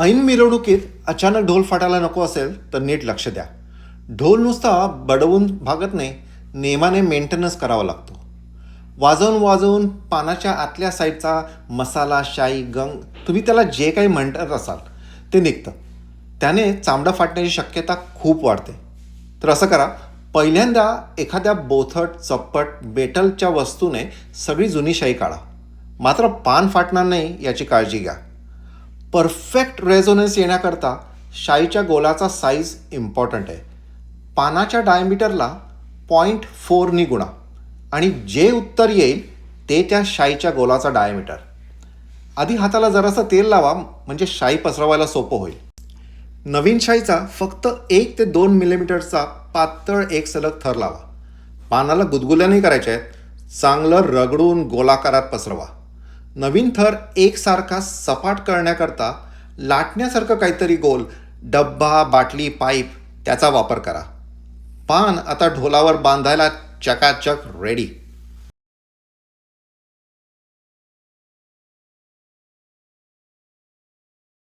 ऐन मिरवणुकीत अचानक ढोल फाटायला नको असेल तर नीट लक्ष द्या. ढोल नुसता बडवून भागत नाही नेमाने मेंटेनन्स करावा लागतो. वाजवून वाजवून पानाच्या आतल्या साईडचा मसाला शाई गंग तुम्ही त्याला जे काही म्हणत असाल ते निघतं. त्याने चामडा फाटण्याची शक्यता खूप वाढते. तर असं करा पहिल्यांदा एखाद्या बोथट चप्पट बेटलच्या वस्तूने सगळी जुनी शाई काढा. मात्र पान फाटणार नाही याची काळजी घ्या. परफेक्ट रेझोनन्स येण्याकरता शाईच्या गोलाचा साईज इम्पॉर्टंट आहे. पानाच्या डायमीटरला पॉईंट फोरनी गुणा. आणि जे उत्तर येईल ते त्या शाईच्या गोलाचा डायमीटर आधी हाताला जरासं तेल लावा म्हणजे शाई पसरवायला सोपं होईल. नवीन शाईचा फक्त एक ते दोन मिलीमीटरचा पातळ एक सलग थर लावा. पानाला गुदगुल्या नाही करायच्या आहेत. चांगलं रगडून गोलाकारात पसरवा. नवीन थर एकसारखा सपाट करण्याकरता लाटण्यासारखं काहीतरी गोल डब्बा बाटली पाईप त्याचा वापर करा. पान आता ढोलावर बांधायला चकाचक रेडी